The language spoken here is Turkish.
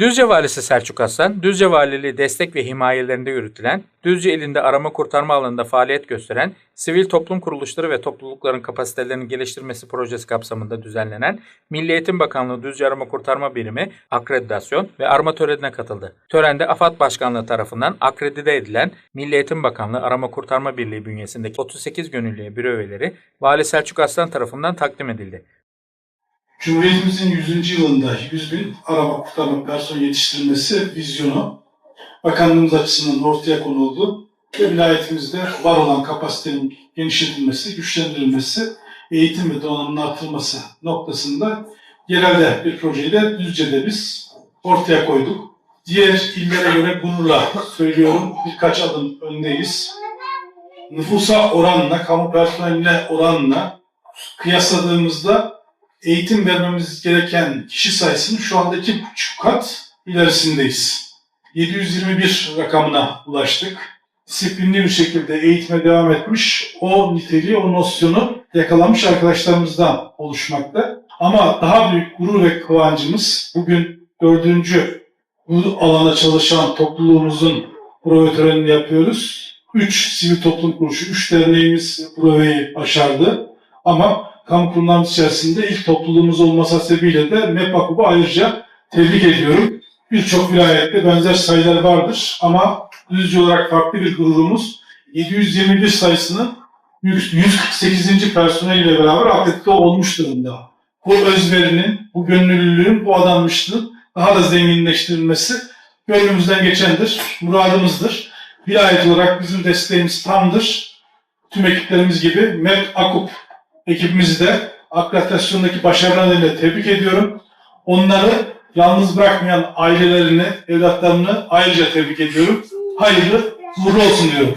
Düzce Valisi Selçuk Aslan, Düzce Valiliği destek ve himayelerinde yürütülen, Düzce ilinde arama kurtarma alanında faaliyet gösteren, sivil toplum kuruluşları ve toplulukların kapasitelerini geliştirmesi projesi kapsamında düzenlenen Milli Eğitim Bakanlığı Düzce Arama Kurtarma Birimi akreditasyon ve arama törenine katıldı. Törende AFAD Başkanlığı tarafından akredite edilen Milli Eğitim Bakanlığı Arama Kurtarma Birliği bünyesindeki 38 gönüllüye büro üyeleri Vali Selçuk Aslan tarafından takdim edildi. Cumhuriyetimizin 100. yılında 100 bin arama kurtarma personel yetiştirilmesi vizyonu bakanlığımız açısından ortaya konuldu ve vilayetimizde var olan kapasitenin genişletilmesi, güçlendirilmesi, eğitim ve donanımın artırılması noktasında yerelde bir projeyle Düzce'de biz ortaya koyduk. Diğer illere göre gururla söylüyorum birkaç adım öndeyiz. Nüfusa oranla, kamu personeline oranla kıyasladığımızda eğitim vermemiz gereken kişi sayısının şu anda iki buçuk kat ilerisindeyiz. 721 rakamına ulaştık. Disiplinli bir şekilde eğitime devam etmiş, o niteliği, o nosyonu yakalamış arkadaşlarımızdan oluşmakta. Ama daha büyük gurur ve kıvancımız bugün dördüncü bu alanda çalışan topluluğumuzun prova törenini yapıyoruz. Üç sivil toplum kuruluşu, üç derneğimiz provayı başardı. Ama kamu kurumlarımız içerisinde ilk topluluğumuz olması sebebiyle de MEPAKUB'u ayrıca tebrik ediyorum. Birçok vilayette benzer sayılar vardır ama düzce olarak farklı bir gururumuz 721 sayısının 148. personeliyle beraber akredite olmuş durumda. Bu özverinin, bu gönüllülüğün, bu adanmışlığın daha da zenginleştirilmesi gönlümüzden geçendir, muradımızdır. Vilayet olarak bizim desteğimiz tamdır. Tüm ekiplerimiz gibi MEP AKUP ekibimizi de akreditasyondaki başarılarıyla tebrik ediyorum. Onları yalnız bırakmayan ailelerini, evlatlarını ayrıca tebrik ediyorum. Hayırlı, uğurlu olsun diyorum.